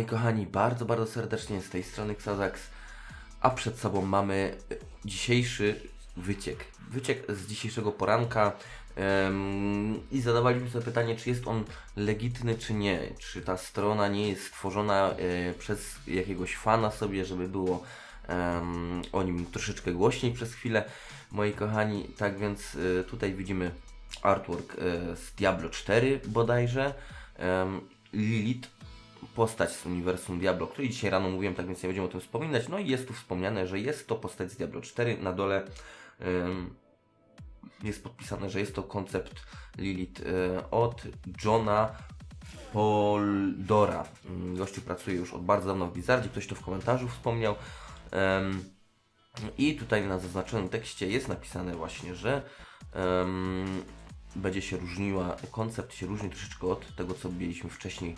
moi kochani, bardzo, bardzo serdecznie z tej strony Xazax, a przed sobą mamy e, dzisiejszy wyciek. Wyciek z dzisiejszego poranka em, i zadawaliśmy sobie pytanie, czy jest on legitny, czy nie. Czy ta strona nie jest stworzona e, przez jakiegoś fana sobie, żeby było o nim troszeczkę głośniej przez chwilę. Moi kochani, tak więc e, tutaj widzimy artwork z Diablo 4 bodajże. Em, Lilith, postać z uniwersum Diablo, który dzisiaj rano mówiłem, tak więc nie będziemy o tym wspominać. No i jest tu wspomniane, że jest to postać z Diablo 4. Na dole em, jest podpisane, że jest to koncept Lilith e, od Johna Poldora. Mm, Gościu pracuje już od bardzo dawno w Blizzardzie, ktoś to w komentarzu wspomniał. Em, I tutaj na zaznaczonym tekście jest napisane właśnie, że em, będzie się różniła, koncept się różni troszeczkę od tego, co mieliśmy wcześniej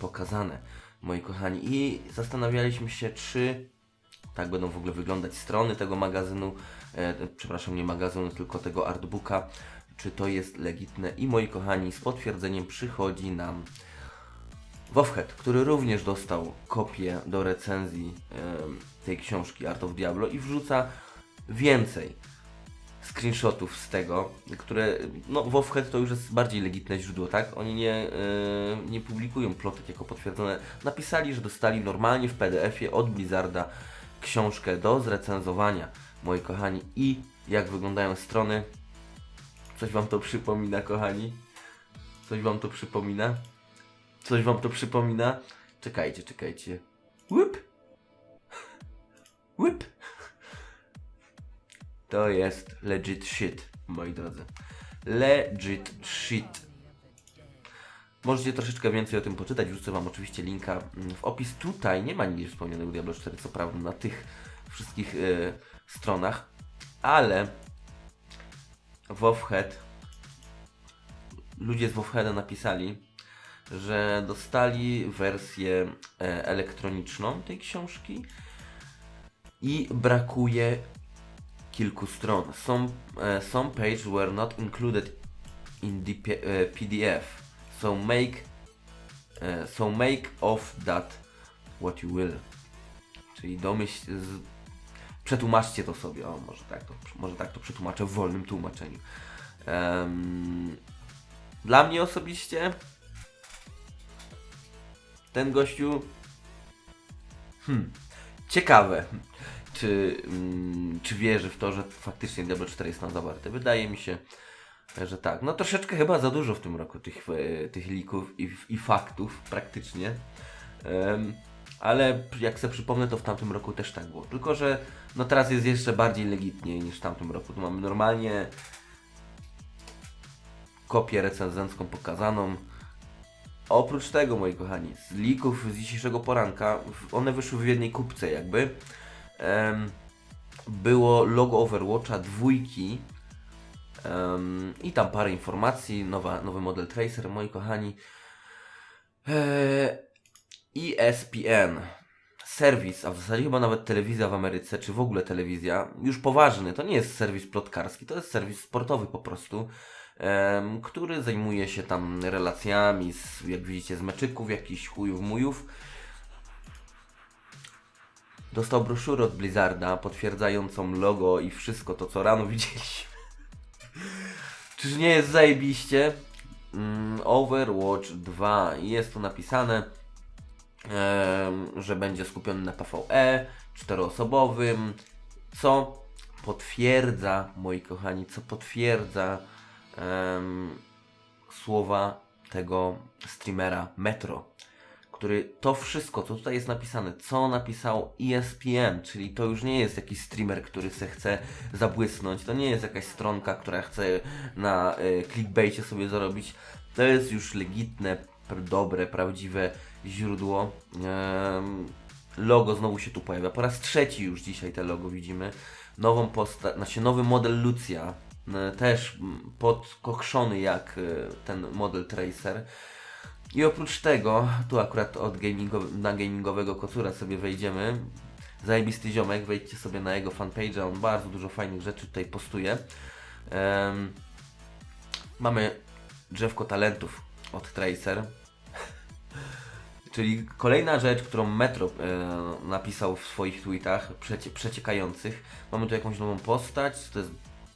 pokazane, moi kochani. I zastanawialiśmy się, czy tak będą w ogóle wyglądać strony tego magazynu, e, przepraszam, nie magazynu, tylko tego artbooka, czy to jest legitne. I moi kochani, z potwierdzeniem przychodzi nam Wowhead, który również dostał kopię do recenzji em, tej książki Art of Diablo i wrzuca więcej screenshotów z tego, które, no Wowhead to już jest bardziej legitne źródło, tak? Oni nie, e, nie publikują plotek jako potwierdzone. Napisali, że dostali normalnie w PDF-ie od Blizzarda książkę do zrecenzowania, moi kochani. I jak wyglądają strony? Coś Wam to przypomina, kochani? Coś Wam to przypomina? Coś Wam to przypomina? Czekajcie, czekajcie. Łyp! Łyp! To jest legit shit, moi drodzy. Legit shit. Możecie troszeczkę więcej o tym poczytać. Wrzucę Wam oczywiście linka w opis. Tutaj nie ma nigdzie wspomnianego Diablo 4, co prawda, na tych wszystkich e, stronach, ale Wowhead, ludzie z Wowheada napisali, że dostali wersję e, elektroniczną tej książki i brakuje kilku stron. Some, some pages were not included in the PDF. So make uh, so make of that what you will. Czyli domyśl przetłumaczcie to sobie. O, może tak to, może tak to przetłumaczę w wolnym tłumaczeniu. Em, dla mnie osobiście ten gościu hmm, ciekawe czy, mm, czy wierzy w to, że faktycznie Diablo 4 jest tam zawarte. Wydaje mi się, że tak. No troszeczkę chyba za dużo w tym roku tych, e, tych i, i faktów praktycznie. Ale jak sobie przypomnę, to w tamtym roku też tak było. Tylko, że no teraz jest jeszcze bardziej legitnie niż w tamtym roku. Tu mamy normalnie kopię recenzencką pokazaną. Oprócz tego, moi kochani, z lików z dzisiejszego poranka, one wyszły w jednej kupce jakby em, było logo Overwatcha dwójki. Em, i tam parę informacji, nowa, nowy model Tracer, moi kochani. E, ESPN, serwis, a w zasadzie chyba nawet telewizja w Ameryce, czy w ogóle telewizja, już poważny, to nie jest serwis plotkarski, to jest serwis sportowy po prostu, który zajmuje się tam relacjami, z, jak widzicie, z meczyków, jakichś chujów, mujów dostał broszurę od Blizzarda potwierdzającą logo i wszystko to, co rano widzieliśmy. Czyż nie jest zajebiście? Mm, Overwatch 2 i jest tu napisane, że będzie skupiony na PvE, czteroosobowym, co potwierdza, moi kochani, co potwierdza słowa tego streamera Metro który to wszystko, co tutaj jest napisane, co napisał E ESPN, czyli to już nie jest jakiś streamer, który se chce zabłysnąć, to nie jest jakaś stronka, która chce na y, clickbaicie sobie zarobić, to jest już legitne, dobre, prawdziwe źródło. Logo znowu się tu pojawia, po raz trzeci już dzisiaj te logo widzimy, nową postać, znaczy nowy model Lucia, y, też podkokszony jak y, ten model Tracer. I oprócz tego, tu akurat od gamingowe, na gamingowego kocura sobie wejdziemy. Zajebisty ziomek, wejdźcie sobie na jego fanpage'a, on bardzo dużo fajnych rzeczy tutaj postuje. Em, mamy drzewko talentów od Tracer. Czyli kolejna rzecz, którą Metro e, napisał w swoich tweetach przecie, przeciekających. Mamy tu jakąś nową postać. To, jest,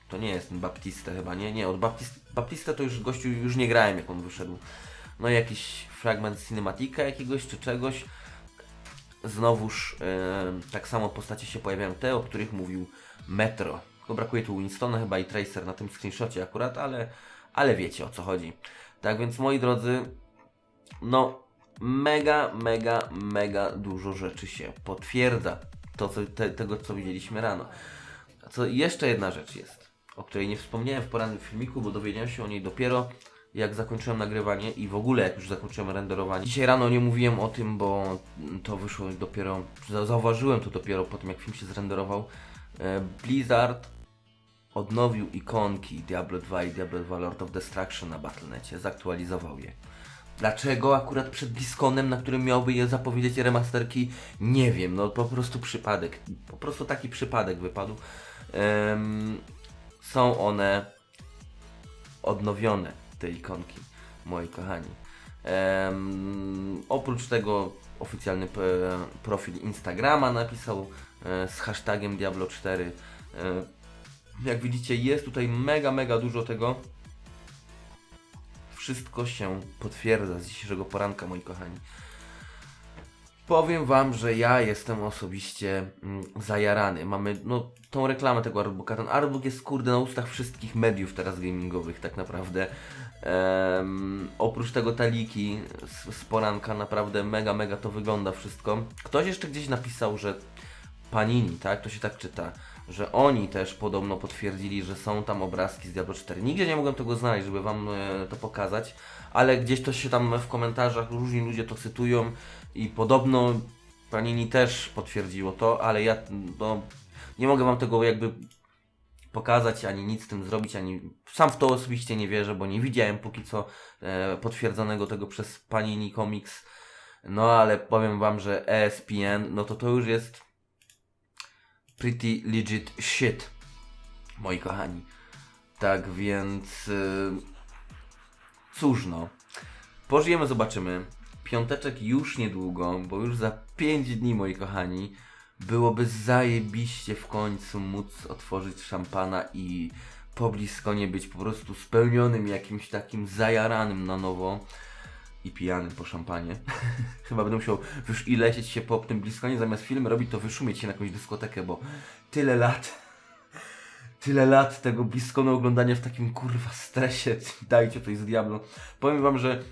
to nie jest Baptista chyba, nie? Nie, od Baptist, Baptista to już gościu już nie grałem jak on wyszedł. No jakiś fragment cinematika jakiegoś czy czegoś. Znowuż e, tak samo postacie się pojawiają te, o których mówił Metro. Tylko brakuje tu Winstona chyba i Tracer na tym screenshocie akurat, ale, ale wiecie o co chodzi. Tak więc moi drodzy, no mega, mega, mega dużo rzeczy się potwierdza. To, co, te, tego, co widzieliśmy rano. Co jeszcze jedna rzecz jest, o której nie wspomniałem w porannym filmiku, bo dowiedziałem się o niej dopiero jak zakończyłem nagrywanie i w ogóle jak już zakończyłem renderowanie. Dzisiaj rano nie mówiłem o tym, bo to wyszło dopiero, za- zauważyłem to dopiero po tym jak film się zrenderował. E, Blizzard odnowił ikonki Diablo 2 i Diablo 2 Lord of Destruction na Battle.necie, zaktualizował je. Dlaczego akurat przed BlizzConem, na którym miałby je zapowiedzieć remasterki? Nie wiem, no po prostu przypadek. Po prostu taki przypadek wypadł. Em, są one odnowione, te ikonki, moi kochani. Oprócz tego oficjalny p- profil Instagrama napisał e, z hashtagiem Diablo 4. E, jak widzicie, jest tutaj mega, mega dużo tego. Wszystko się potwierdza z dzisiejszego poranka, moi kochani. Powiem wam, że ja jestem osobiście mm, zajarany. Mamy no, tą reklamę tego artbooka. Ten artbook jest kurde na ustach wszystkich mediów teraz gamingowych tak naprawdę. Em, oprócz tego taliki z, z poranka naprawdę mega, mega to wygląda wszystko. Ktoś jeszcze gdzieś napisał, że Panini, tak? To się tak czyta, że oni też podobno potwierdzili, że są tam obrazki z Diablo 4. Nigdzie nie mogłem tego znaleźć, żeby wam e, to pokazać, ale gdzieś to się tam w komentarzach różni ludzie to cytują i podobno Panini też potwierdziło to, ale ja no, nie mogę wam tego jakby pokazać, ani nic z tym zrobić, ani sam w to osobiście nie wierzę, bo nie widziałem póki co e, potwierdzonego tego przez Panini Comics. No ale powiem wam, że ESPN, no to to już jest pretty legit shit, moi kochani. Tak więc y, cóż no. Pożyjemy, zobaczymy. Piąteczek już niedługo, bo już za 5 dni, moi kochani. Byłoby zajebiście w końcu móc otworzyć szampana i po bliskonie być po prostu spełnionym jakimś takim zajaranym na nowo i pijanym po szampanie. Chyba będę musiał już i lecieć się po tym bliskonie, zamiast film robić to wyszumieć się na jakąś dyskotekę, bo tyle lat, tyle lat tego bliskonu oglądania w takim kurwa stresie, dajcie coś z Diablo. Powiem wam, że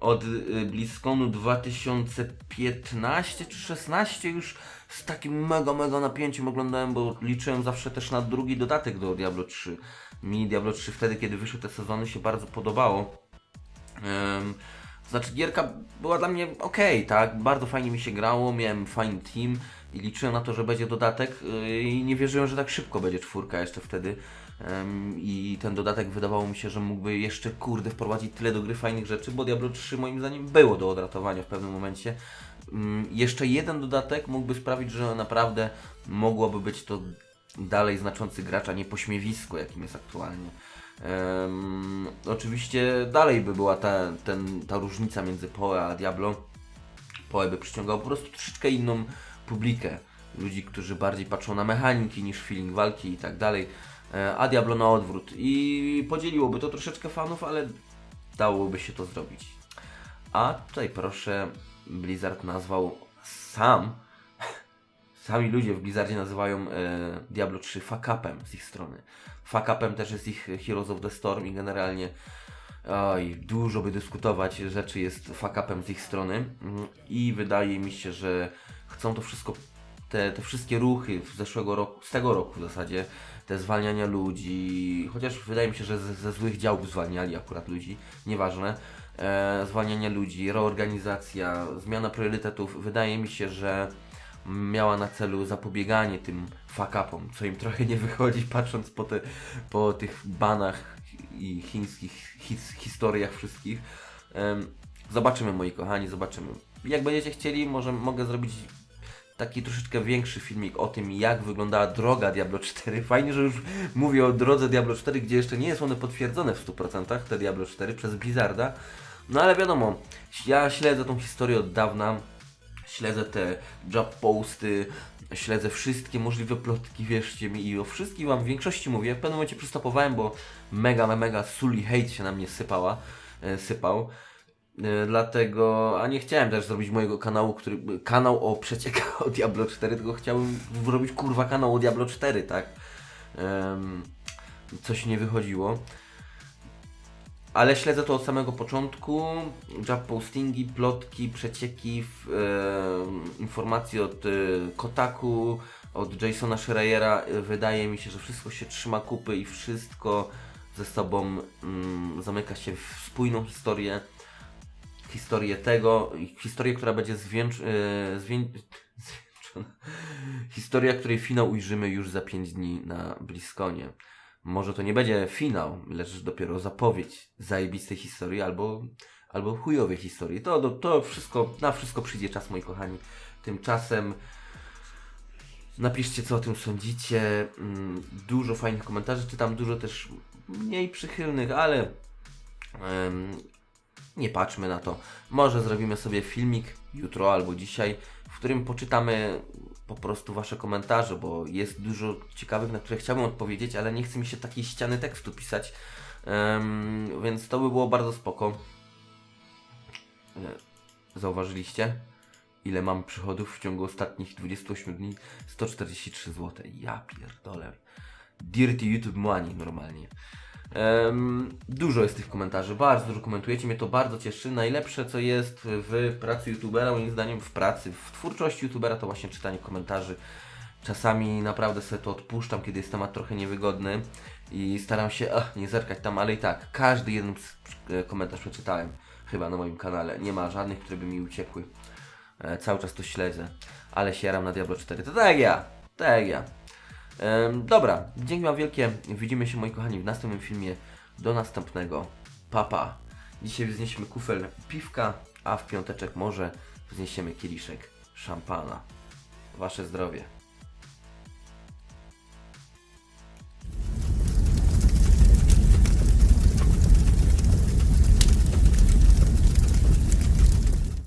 od y, bliskonu 2015 czy 16 już z takim mega, mega napięciem oglądałem, bo liczyłem zawsze też na drugi dodatek do Diablo 3. Mi Diablo 3 wtedy, kiedy wyszły te sezony się bardzo podobało. Em, to znaczy gierka była dla mnie ok, tak? Bardzo fajnie mi się grało, miałem fajny team i liczyłem na to, że będzie dodatek yy, i nie wierzyłem, że tak szybko będzie czwórka jeszcze wtedy. Em, I ten dodatek wydawało mi się, że mógłby jeszcze kurde wprowadzić tyle do gry fajnych rzeczy, bo Diablo 3 moim zdaniem było do odratowania w pewnym momencie. Mm, Jeszcze jeden dodatek mógłby sprawić, że naprawdę mogłoby być to dalej znaczący gracz, a nie pośmiewisko, jakim jest aktualnie. Em, oczywiście dalej by była ta, ten, ta różnica między Poe a Diablo. Poe by przyciągał po prostu troszeczkę inną publikę. Ludzi, którzy bardziej patrzą na mechaniki niż feeling walki i tak dalej. E, A Diablo na odwrót. I podzieliłoby to troszeczkę fanów, ale dałoby się to zrobić. A tutaj proszę, Blizzard nazwał sam, sami ludzie w Blizzardzie nazywają e, Diablo 3 fuck upem z ich strony. Fuck upem też jest ich Heroes of the Storm i generalnie oj, dużo by dyskutować, rzeczy jest fuck upem z ich strony. Mm, i wydaje mi się, że chcą to wszystko, te, te wszystkie ruchy z zeszłego roku, z tego roku w zasadzie, te zwalniania ludzi, chociaż wydaje mi się, że ze, ze złych działów zwalniali akurat ludzi, nieważne, e, zwalniania ludzi, reorganizacja, zmiana priorytetów, wydaje mi się, że miała na celu zapobieganie tym fuck-upom, co im trochę nie wychodzi, patrząc po, te, po tych banach i chińskich his, historiach wszystkich. Zobaczymy, moi kochani, zobaczymy. Jak będziecie chcieli, może mogę zrobić taki troszeczkę większy filmik o tym, jak wyglądała droga Diablo 4. Fajnie, że już mówię o drodze Diablo 4, gdzie jeszcze nie jest one potwierdzone w 100%, te Diablo 4 przez Blizzarda. No ale wiadomo, ja śledzę tą historię od dawna, śledzę te job posty, śledzę wszystkie możliwe plotki, wierzcie mi i o wszystkich wam w większości mówię. W pewnym momencie przystopowałem, bo mega, mega sully hate się na mnie sypała, e, sypał. E, Dlatego, a nie chciałem też zrobić mojego kanału, który, kanał o przeciekach o Diablo 4, tylko chciałem zrobić kurwa kanał o Diablo 4, tak? Coś nie wychodziło. Ale śledzę to od samego początku. Job postingi, plotki, przecieki, e, informacje od e, Kotaku, od Jasona Schreiera. Wydaje mi się, że wszystko się trzyma kupy i wszystko ze sobą mm, zamyka się w spójną historię. Historię tego, historię, która będzie zwieńcz, e, zwię. Historia, której finał ujrzymy już za 5 dni na Bliskonie. Może to nie będzie finał, lecz dopiero zapowiedź zajebistej historii albo, albo chujowej historii. To, to, wszystko, na wszystko przyjdzie czas, moi kochani. Tymczasem napiszcie, co o tym sądzicie. Mm, Dużo fajnych komentarzy, czytam dużo też mniej przychylnych, ale em, nie patrzmy na to. Może zrobimy sobie filmik jutro albo dzisiaj, w którym poczytamy po prostu Wasze komentarze, bo jest dużo ciekawych, na które chciałbym odpowiedzieć, ale nie chce mi się takiej ściany tekstu pisać. Em, więc to by było bardzo spoko. E, Zauważyliście? Ile mam przychodów w ciągu ostatnich 28 dni? 143 zł. Ja pierdolę. Dirty YouTube money normalnie. Dużo jest tych komentarzy, bardzo dużo komentujecie, mnie to bardzo cieszy. Najlepsze co jest w pracy youtubera, moim zdaniem w pracy, w twórczości youtubera to właśnie czytanie komentarzy. Czasami naprawdę sobie to odpuszczam, kiedy jest temat trochę niewygodny i staram się ach, nie zerkać tam, ale i tak, każdy jeden e, komentarz przeczytałem chyba na moim kanale. Nie ma żadnych, które by mi uciekły. E, cały czas to śledzę, ale się na Diablo 4. To tak ja, tak ja. Dobra, dzięki Wam wielkie. Widzimy się moi kochani w następnym filmie. Do następnego. Papa. Dzisiaj wzniesiemy kufel piwka, a w piąteczek może wzniesiemy kieliszek szampana. Wasze zdrowie.